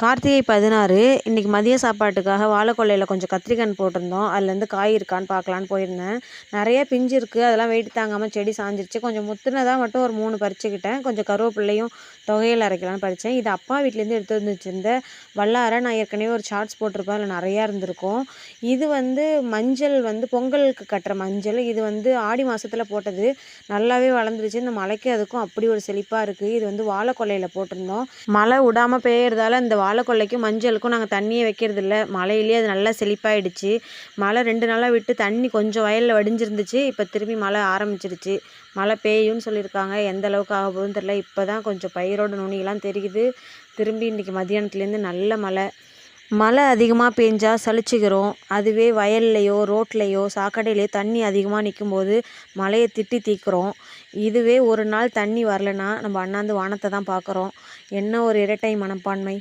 கார்த்திகை பதினாறு இன்றைக்கி மதிய சாப்பாட்டுக்காக வாழைக்கொல்லையில் கொஞ்சம் கத்திரிக்காய் போட்டிருந்தோம். அதுலேருந்து காய் இருக்கான்னு பார்க்கலான்னு போயிருந்தேன். நிறைய பிஞ்சு இருக்குது அதெல்லாம் வெயிட் தாங்காமல் செடி சாஞ்சிருச்சு. கொஞ்சம் முத்துனதாக மட்டும் ஒரு மூணு பறிச்சுக்கிட்டேன். கொஞ்சம் கருவேப்பிள்ளையும் தொகையில் அரைக்கலான்னு பறித்தேன் இது அப்பா வீட்லேருந்து எடுத்து வந்துச்சிருந்த வல்லாரை நான் ஏற்கனவே ஒரு ஷார்ட்ஸ் போட்டிருப்பேன். அதில் நிறையா இருந்திருக்கும். இது வந்து மஞ்சள் வந்து பொங்கலுக்கு கட்டுற மஞ்சள். இது வந்து ஆடி மாதத்தில் போட்டது. நல்லாவே வளர்ந்துருச்சு. இந்த மழைக்கு அதுக்கும் அப்படி ஒரு செழிப்பாக இருக்குது இது வந்து வாழைக்கொல்லையில் போட்டிருந்தோம். மழை விடாமல் பெய்யறதால இந்த வாழைக்கொல்லைக்கும் மஞ்சளுக்கும் நாங்கள் தண்ணியே வைக்கிறது இல்லை மழையிலேயே அது நல்லா செழிப்பாயிடுச்சு. மழை ரெண்டு நாளாக விட்டு தண்ணி கொஞ்சம் வயலில் வடிஞ்சிருந்துச்சு. இப்போ திரும்பி மழை ஆரம்பிச்சிருச்சு. மழை பெய்யும்னு சொல்லியிருக்காங்க. எந்த அளவுக்கு ஆக போகுதுன்னு தெரில இப்போ தான் கொஞ்சம் பயிரோட நுனியெல்லாம் தெரியுது. திரும்பி இன்றைக்கி மதியானத்துலேருந்து நல்ல மழை. மழை அதிகமாக பெஞ்சால் சளிச்சிக்கிறோம் அதுவே வயல்லையோ ரோட்லேயோ சாக்கடையிலையோ தண்ணி அதிகமாக நிற்கும்போது மழையை திட்டி தீர்க்குறோம் இதுவே ஒரு நாள் தண்ணி வரலைன்னா நம்ம அண்ணாந்து வானத்தை தான் பார்க்குறோம். என்ன ஒரு இரட்டை மனப்பான்மை.